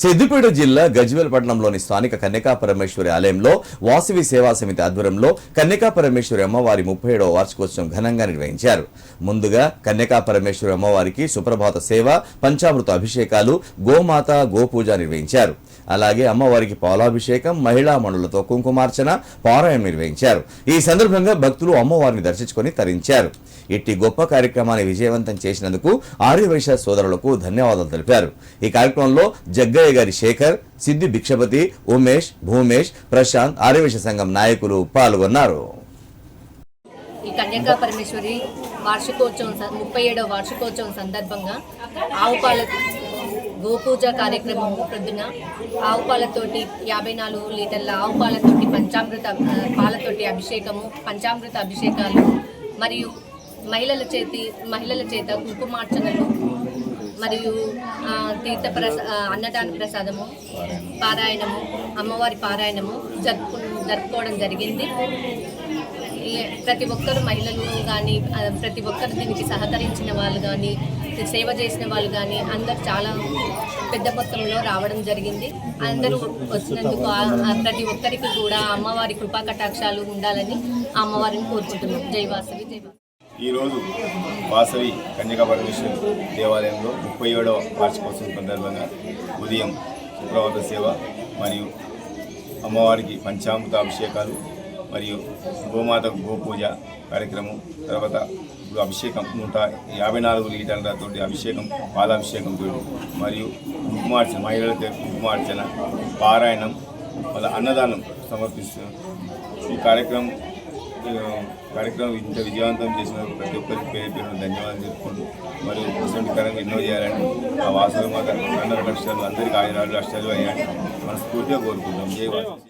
సిద్దిపేట జిల్లా గజ్వేల్ పట్టణంలోని స్థానిక కన్యకా పరమేశ్వరి ఆలయంలో వాసవి సేవా సమితి ఆధ్వర్యంలో కన్యకా పరమేశ్వరి అమ్మవారి ముప్పై ఏడవ వార్షికోత్సవం ఘనంగా నిర్వహించారు. ముందుగా కన్యకా పరమేశ్వరి అమ్మవారికి సుప్రభాత సేవ పంచామృత అభిషేకాలు గోమాత గోపూజ నిర్వహించారు. అలాగే అమ్మవారికి పాలాభిషేకం మహిళా మణులతో కుంకుమార్చన పారాయణం నిర్వహించారు. ఈ సందర్భంగా భక్తులు అమ్మవారిని దర్శించుకొని తరించారు. ఇట్టి గొప్ప కార్యక్రమాన్ని విజయవంతం చేసినందుకు ఆర్యవైశ్య సోదరులకు ధన్యవాదాలు తెలిపారు. ఈ కార్యక్రమంలో జగ్గయ్య గారి శేఖర్ సిద్ధి భిక్షపతి ఉమేష్ భూమేష్ ప్రశాంత్ ఆర్యవైశ్య సంఘం నాయకులు పాల్గొన్నారు. ఈ కన్యకా పరమేశ్వరి వార్షికోత్సవం ముప్పై ఏడవ వార్షికోత్సవం సందర్భంగా ఆవు పాలకు గోపూజ కార్యక్రమం ప్రొద్దున ఆవు పాలతోటి యాభై నాలుగు లీటర్ల ఆవు పాలతోటి పంచామృత పాలతోటి అభిషేకము పంచామృత అభిషేకాలు మరియు మహిళల చేతి మహిళల చేత కుంకుమార్చనలు మరియు తీర్థ ప్రస అన్నదాన ప్రసాదము పారాయణము అమ్మవారి పారాయణము జరుపు జరుపుకోవడం జరిగింది. ప్రతి ఒక్కరు మహిళలు కానీ ప్రతి ఒక్కరు దీనికి సహకరించిన వాళ్ళు కానీ సేవ చేసిన వాళ్ళు కానీ అందరు చాలా పెద్ద మొత్తంలో రావడం జరిగింది. అందరూ వచ్చినందుకు ప్రతి ఒక్కరికి కూడా అమ్మవారి కృపా కటాక్షాలు ఉండాలని అమ్మవారిని కోరుకుంటున్నాం. జై వాసవి జై ఈరోజు వాసవి కన్యకా పరమేశ్వర దేవాలయంలో ముప్పై ఏడవ వార్షికోత్సవం సందర్భంగా ఉదయం సుప్రభాత సేవ మరియు అమ్మవారికి పంచామృత అభిషేకాలు మరియు గోమాత గోపూజ కార్యక్రమం తర్వాత ఇప్పుడు అభిషేకం నూట యాభై నాలుగు లీటర్లతో అభిషేకం పాలాభిషేకంతో మరియు కుంకుమార్చన మహిళలతో కుంకుమార్చన పారాయణం వాళ్ళ అన్నదానం సమర్పిస్తున్నాం ఈ కార్యక్రమం కార్యక్రమం ఇంత విజయవంతం చేసిన ప్రతి ఒక్కరికి పేరు పేరు ధన్యవాదాలు చెప్పుకుంటూ మరియు ప్రెసిడెంట్ కరంగా ఎన్నో చేయాలని ఆ వాసవి మాత అన్న కష్టాలు అందరికీ ఆయురాలు అష్టాలు అయ్యాలని మనస్ఫూర్తిగా కోరుకుంటాం జై